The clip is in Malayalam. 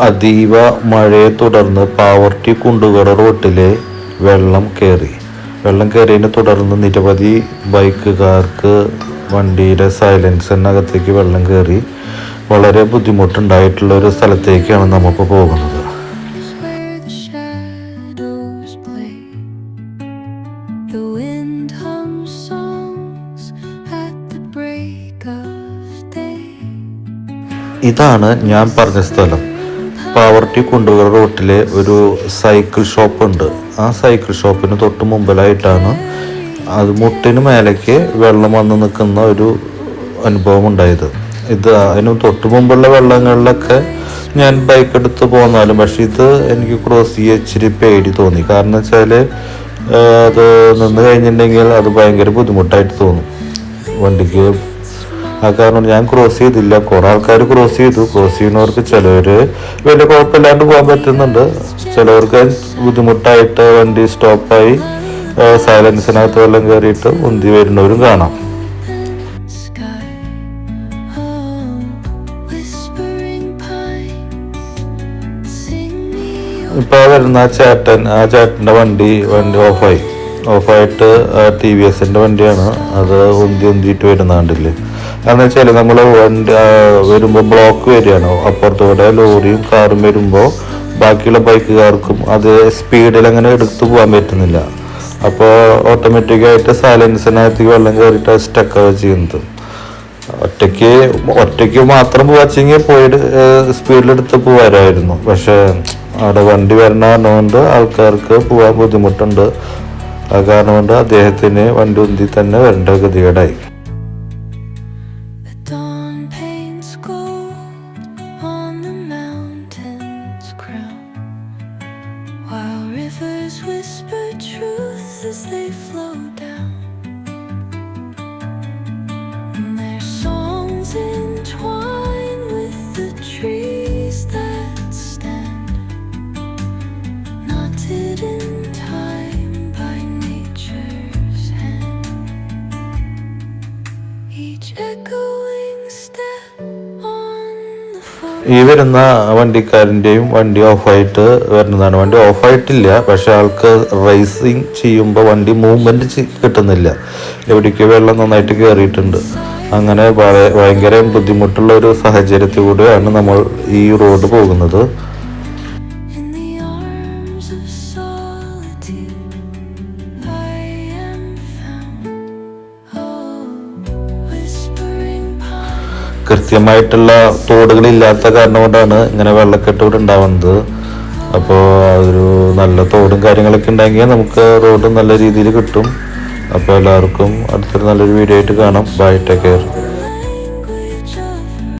അതീവ മഴയെ തുടർന്ന് പാവർട്ടി കുണ്ടുകട റോട്ടിലെ വെള്ളം കയറി വെള്ളം കയറിയതിനെ തുടർന്ന് നിരവധി ബൈക്കുകാർക്ക് വണ്ടിയുടെ സൈലൻസിനകത്തേക്ക് വെള്ളം കയറി വളരെ ബുദ്ധിമുട്ടുണ്ടായിട്ടുള്ള ഒരു സ്ഥലത്തേക്കാണ് നമ്മളിപ്പോൾ പോകുന്നത്. ഇതാണ് ഞാൻ പറഞ്ഞ സ്ഥലം. പാവർട്ടി കുണ്ടുകൾ റോട്ടിലെ ഒരു സൈക്കിൾ ഷോപ്പ് ഉണ്ട് ആ സൈക്കിൾ ഷോപ്പിന് തൊട്ട് മുമ്പിലായിട്ടാണ് അത് മുട്ടിന് മേലേക്ക് വെള്ളം വന്ന് നിൽക്കുന്ന ഒരു അനുഭവം ഉണ്ടായത് ഇത് അതിന് തൊട്ട് മുമ്പുള്ള വെള്ളങ്ങളിലൊക്കെ ഞാൻ ബൈക്ക് എടുത്ത് പോന്നാലും പക്ഷെ ഇത് എനിക്ക് ക്രോസ് ചെയ്യാൻ ഇച്ചിരി പേടി തോന്നി. കാരണം വെച്ചാൽ അത് നിന്ന് കഴിഞ്ഞിട്ടുണ്ടെങ്കിൽ അത് ഭയങ്കര ബുദ്ധിമുട്ടായിട്ട് തോന്നും. വണ്ടിക്ക് ആ കാരണം ഞാൻ ക്രോസ് ചെയ്തില്ല. കുറെ ആൾക്കാർ ക്രോസ് ചെയ്തു. ക്രോസ് ചെയ്യുന്നവർക്ക് ചിലവര് വലിയ കുഴപ്പമില്ലാണ്ട് പോകാൻ പറ്റുന്നുണ്ട്. ചിലവർക്ക് ബുദ്ധിമുട്ടായിട്ട് വണ്ടി സ്റ്റോപ്പായി സൈലൻസിനകത്ത് വെള്ളം കയറിയിട്ട് ഉന്തി വരുന്നവരും കാണാം. ഇപ്പൊ വരുന്ന ആ ചേട്ടൻ ആ ചേട്ടന്റെ വണ്ടി വണ്ടി ഓഫായി ഓഫായിട്ട് ടി വി എസിന്റെ വണ്ടിയാണ്. അത് ഉന്തി ഉന്തിയിട്ട് വരുന്ന കണ്ടില്ലേ? കാരണം വെച്ചാൽ നമ്മൾ വണ്ടി ആ, വരുമ്പോ ബ്ലോക്ക് വരികയാണ്. അപ്പുറത്തൂടെ ലോറിയും കാറും വരുമ്പോൾ ബാക്കിയുള്ള ബൈക്കുകാർക്കും അത് സ്പീഡിൽ അങ്ങനെ എടുത്തു പോകാൻ പറ്റുന്നില്ല. അപ്പോൾ ഓട്ടോമാറ്റിക്കായിട്ട് സൈലൻസിനകത്തേക്ക് വെള്ളം കയറിയിട്ട് സ്റ്റക്കാവുക ചെയ്യുന്നത്. ഒറ്റയ്ക്ക് ഒറ്റയ്ക്ക് മാത്രം പോവാച്ചെങ്കിൽ പോയിട്ട് സ്പീഡിലെടുത്ത് പോവാരായിരുന്നു പക്ഷേ അവിടെ വണ്ടി വരണ പറഞ്ഞുകൊണ്ട് ആൾക്കാർക്ക് പോകാൻ ബുദ്ധിമുട്ടുണ്ട്. ആ കാരണം കൊണ്ട് അദ്ദേഹത്തിന് വണ്ടി ഉന്തി തന്നെ വരേണ്ട ഗതികേടായി. Whisper truth as they flow down. And their songs entwine with the trees that stand, knotted in time by nature's hand. Each echoing step. ഈ വരുന്ന വണ്ടിക്കാരന്റെയും വണ്ടി ഓഫായിട്ട് വരുന്നതാണ്. വണ്ടി ഓഫായിട്ടില്ല പക്ഷെ ആൾക്ക് റേസിങ് ചെയ്യുമ്പോൾ വണ്ടി മൂവ്മെന്റ് കിട്ടുന്നില്ല. എവിടേക്ക് വെള്ളം നന്നായിട്ട് കയറിയിട്ടുണ്ട് അങ്ങനെ ഭയ- ഭയങ്കര ബുദ്ധിമുട്ടുള്ള ഒരു സാഹചര്യത്തിലൂടെയാണ് നമ്മൾ ഈ റോഡ് പോകുന്നത്. കൃത്യമായിട്ടുള്ള തോടുകളില്ലാത്ത കാരണം കൊണ്ടാണ് ഇങ്ങനെ വെള്ളക്കെട്ട് ഇവിടെ ഉണ്ടാവുന്നത്. അപ്പോൾ ഒരു നല്ല തോടും കാര്യങ്ങളൊക്കെ ഉണ്ടെങ്കിൽ നമുക്ക് റോഡ് നല്ല രീതിയിൽ കിട്ടും. അപ്പോൾ എല്ലാവർക്കും അടുത്തൊരു നല്ലൊരു വീഡിയോ ആയിട്ട് കാണാം. Bye take care